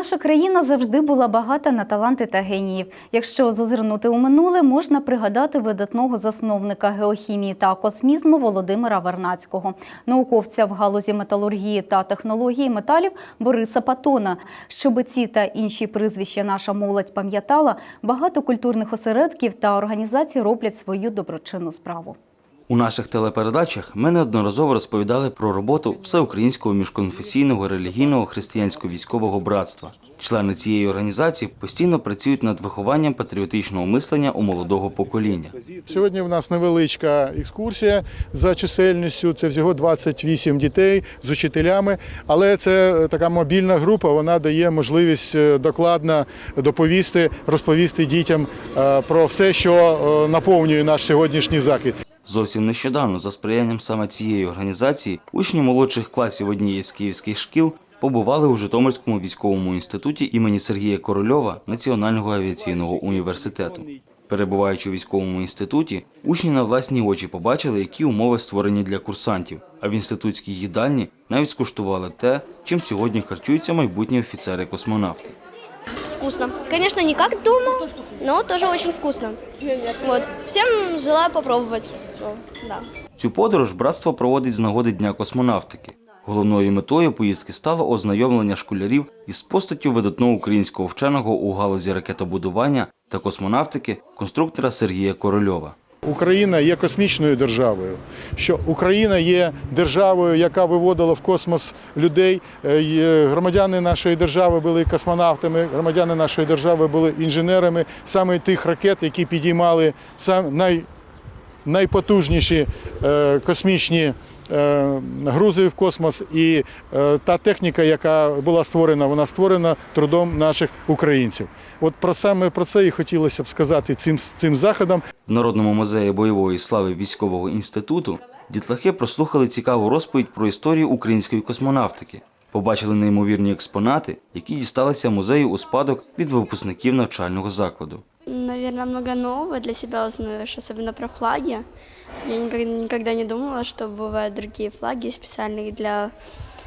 Наша країна завжди була багата на таланти та геніїв. Якщо зазирнути у минуле, можна пригадати видатного засновника геохімії та космізму Володимира Вернацького, науковця в галузі металургії та технології металів Бориса Патона. Щоб ці та інші прізвища наша молодь пам'ятала, багато культурних осередків та організацій роблять свою доброчинну справу. У наших телепередачах ми неодноразово розповідали про роботу Всеукраїнського міжконфесійного релігійного християнського військового братства. Члени цієї організації постійно працюють над вихованням патріотичного мислення у молодого покоління. Сьогодні в нас невеличка екскурсія за чисельністю. Це всього 28 дітей з учителями, але це така мобільна група. Вона дає можливість е, докладно доповісти, розповісти дітям е, про все, що е, наповнює наш сьогоднішній захід. Зовсім нещодавно, за сприянням саме цієї організації, учні молодших класів однієї з київських шкіл побували у Житомирському військовому інституті імені Сергія Корольова Національного авіаційного університету. Перебуваючи у військовому інституті, учні на власні очі побачили, які умови створені для курсантів. А в інститутській їдальні навіть скуштували те, чим сьогодні харчуються майбутні офіцери-космонавти. Вкусно. Конечно, не как дома, но тоже очень вкусно. Вот. Всем желаю попробовать. Да. Цю подорож братство проводить з нагоди Дня космонавтики. Головною метою поїздки стало ознайомлення школярів із постаттю видатного українського вченого у галузі ракетобудування та космонавтики конструктора Сергія Корольова. Україна є космічною державою. Що Україна є державою, яка виводила в космос людей. Е, Громадяни нашої держави були космонавтами, громадяни нашої держави були інженерами саме тих ракет, які підіймали сам най, найпотужніші е, космічні. Е, Грузи в космос і е, та техніка, яка була створена, вона створена трудом наших українців. От про саме про це і хотілося б сказати цим цим заходом. В Народному музеї бойової слави військового інституту дітлахи прослухали цікаву розповідь про історію української космонавтики, побачили неймовірні експонати, які дісталися музею у спадок від випускників навчального закладу Наверное, много нового для себя узнаешь, особенно про флаги. Я никогда, никогда не думала, что бывают другие флаги, специальные для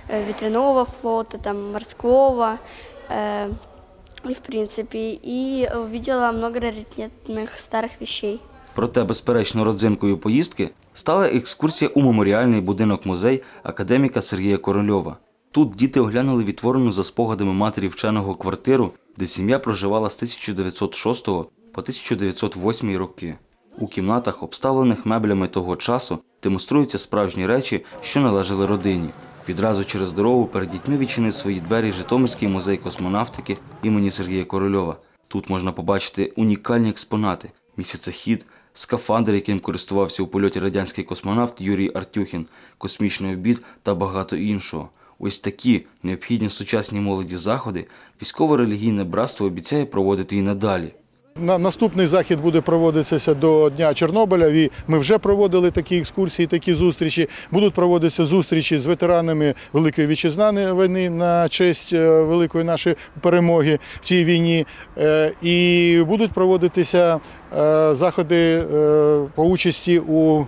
э, ветряного флота, там, морского, э, и в принципе. И увидела много раритетных старых вещей. Проте, безперечно, родзинкою поїздки стала екскурсія у меморіальний будинок музей академіка Сергія Корольова. Тут діти оглянули відтворену за спогадами матері вченого квартиру, де сім'я проживала з 1906 по 1908 роки. У кімнатах, обставлених меблями того часу, демонструються справжні речі, що належали родині. Відразу через дорогу перед дітьми відчинив свої двері Житомирський музей космонавтики імені Сергія Корольова. Тут можна побачити унікальні експонати: місяцехід, скафандр, яким користувався у польоті радянський космонавт Юрій Артюхін, космічний обід та багато іншого. Ось такі необхідні сучасній молоді заходи військово-релігійне братство обіцяє проводити і надалі. На наступний захід буде проводитися до Дня Чорнобиля. І Ми вже проводили такі екскурсії, такі зустрічі. Будуть проводитися зустрічі з ветеранами Великої вітчизнаної війни на честь е, великої нашої перемоги в цій війні. Е, І будуть проводитися е, заходи по участі у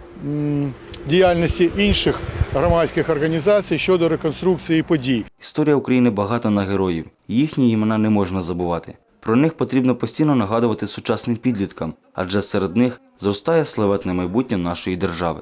діяльності інших громадських організацій щодо реконструкції подій. Історія України багата на героїв. Їхні імена не можна забувати. Про них потрібно постійно нагадувати сучасним підліткам, адже серед них зростає славетне майбутнє нашої держави.